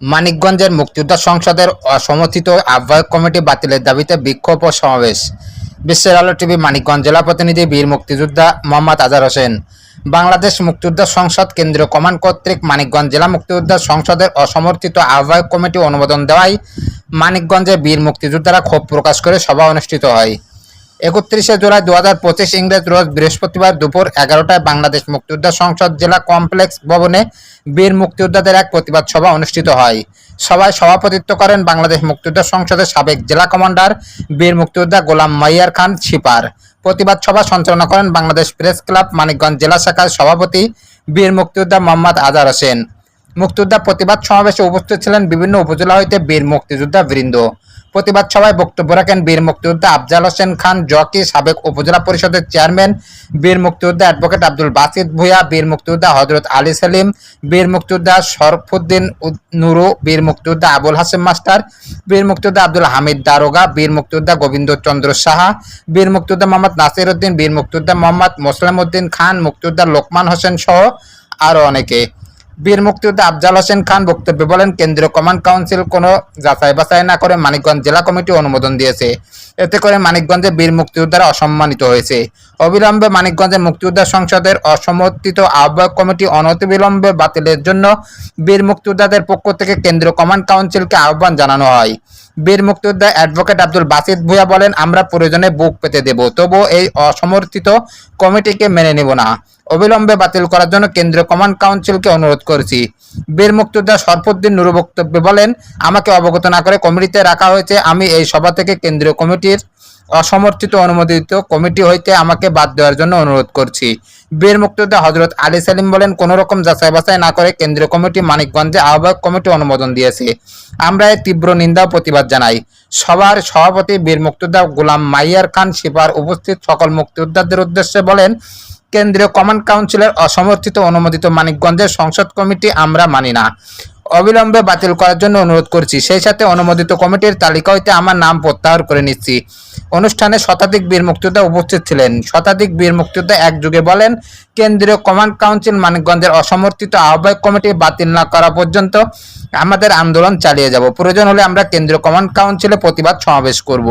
মানিকগঞ্জের মুক্তিযোদ্ধা সংসদের অসমর্থিত আহ্বায়ক কমিটি বাতিলের দাবিতে বিক্ষোভ ও সমাবেশ। বিশ্বের আলো টিভি মানিকগঞ্জ জেলা প্রতিনিধি বীর মুক্তিযোদ্ধা মোহাম্মদ আজহার হোসেন। বাংলাদেশ মুক্তিযোদ্ধা সংসদ কেন্দ্রীয় কমান্ড কর্তৃক মানিকগঞ্জ জেলা মুক্তিযোদ্ধা সংসদের অসমর্থিত আহ্বায়ক কমিটি অনুমোদন দেওয়ায় মানিকগঞ্জে বীর মুক্তিযোদ্ধারা ক্ষোভ প্রকাশ করে সভা অনুষ্ঠিত হয়। একত্রিশে জুলাই দু হাজার পঁচিশ ইংরেজ রোজ বৃহস্পতিবার দুপুর এগারোটায় বাংলাদেশ মুক্তিযোদ্ধা সংসদ জেলা কমপ্লেক্স ভবনে বীর মুক্তিযোদ্ধাদের এক প্রতিবাদ সভা অনুষ্ঠিত হয়। সভায় সভাপতিত্ব করেন বাংলাদেশ মুক্তিযোদ্ধা সংসদের সাবেক জেলা কমান্ডার বীর মুক্তিযোদ্ধা গোলাম মাইয়ার খান ছিপার প্রতিবাদ সভা সঞ্চালনা করেন বাংলাদেশ প্রেস ক্লাব মানিকগঞ্জ জেলা শাখার সভাপতি বীর মুক্তিযোদ্ধা মোহাম্মদ আজার হোসেন। মুক্তিযোদ্ধা প্রতিবাদ সমাবেশে উপস্থিত ছিলেন বিভিন্ন উপজেলা হইতে বীর মুক্তিযোদ্ধা বৃন্দ। প্রতিবাদ সভায় বক্তব্য রাখেন বীর মুক্তিযোদ্ধা আফজাল হোসেন খান, জকি সাবেক উপজেলা পরিষদের চেয়ারম্যান, বীর মুক্তিযোদ্ধা অ্যাডভোকেট আব্দুল বাসিদ ভুঁইয়া, বীর মুক্তিযোদ্ধা হজরত আলী সেলিম, বীর মুক্তিযোদ্ধা শরফুদ্দিন নুরু, বীর মুক্তিযোদ্ধা আবুল হাসেম মাস্টার, বীর মুক্তিযোদ্ধা আব্দুল হামিদ দারোগা, বীর মুক্তিযোদ্ধা গোবিন্দ চন্দ্র সাহা, বীর মুক্তিযোদ্ধা মোহাম্মদ নাসির উদ্দিন বীর মুক্তিযোদ্ধা মোহাম্মদ মোসলাম উদ্দিন খান, মুক্তিযোদ্ধা লোকমান হোসেন সহ আরও অনেকে। বীর মুক্তিযোদ্ধা আফজাল হোসেন খান বক্তব্যে বলেন, কেন্দ্রীয় কমান্ড কাউন্সিল কোনো যাচাই বাছাই না করে মানিকগঞ্জ জেলা কমিটি অনুমোদন দিয়েছে। এতে করে মানিকগঞ্জে বীর মুক্তিযোদ্ধারা অসম্মানিত হয়েছে। অবিলম্বে মানিকগঞ্জের মুক্তিযোদ্ধা সংসদের অসমর্থিত আহ্বায়ক কমিটি অনতিবিলম্বে বাতিলের জন্য বীর মুক্তিযোদ্ধাদের পক্ষ থেকে কেন্দ্রীয় কমান্ড কাউন্সিলকে আহ্বান জানানো হয়। বীর মুক্তিযোদ্ধা অ্যাডভোকেট আব্দুল বাসিদ ভুঁইয়া বলেন, আমরা প্রয়োজনে বুক পেতে দেব, তবুও এই অসমর্থিত কমিটিকে মেনে নেব না। অবিলম্বে বাতিল করার জন্য কেন্দ্রীয় কমান্ড কাউন্সিলকে অনুরোধ করেছি। বীর মুক্তিযোদ্ধা সরফুদ্দিন নুরু বক্তব্যে বলেন, আমাকে অবগত না করে কমিটিতে রাখা হয়েছে। আমি এই সভা থেকে কেন্দ্রীয় কমিটির অসমর্থিত অনুমোদিত কমিটি হইতে আমাকে বাদ দেওয়ার জন্য অনুরোধ করছি। বীর মুক্তিযোদ্ধা হজরত আলী সালিম বলেন কোনো রকম যাচাই বাছাই না করে কেন্দ্রীয় কমিটি মানিকগঞ্জে আহ্বায়ক কমিটি অনুমোদন দিয়েছে। আমরা এর তীব্র নিন্দা ও প্রতিবাদ জানাই। সভার সভাপতি বীর মুক্তিযোদ্ধা গোলাম মাইয়ার খান শিপার উপস্থিত সকল মুক্তিযোদ্ধাদের উদ্দেশ্যে বলেন কেন্দ্রীয় কমান্ড কাউন্সিলের অসমর্থিত অনুমোদিত মানিকগঞ্জের সংসদ কমিটি আমরা মানি না। অবিলম্বে বাতিল করার জন্য অনুরোধ করছি। সেই সাথে অনুমোদিত কমিটির তালিকা হইতে আমার নাম প্রত্যাহার করে নিচ্ছি। অনুষ্ঠানে শতাধিক বীর মুক্তিযোদ্ধা উপস্থিত ছিলেন। শতাধিক বীর মুক্তিযোদ্ধা একযোগে বলেন, কেন্দ্রীয় কমান্ড কাউন্সিল মানিকগঞ্জের অসমর্থিত আহ্বায়ক কমিটি বাতিল না করা পর্যন্ত আমাদের আন্দোলন চালিয়ে যাব। প্রয়োজন হলে আমরা কেন্দ্রীয় কমান্ড কাউন্সিলে প্রতিবাদ সমাবেশ করব।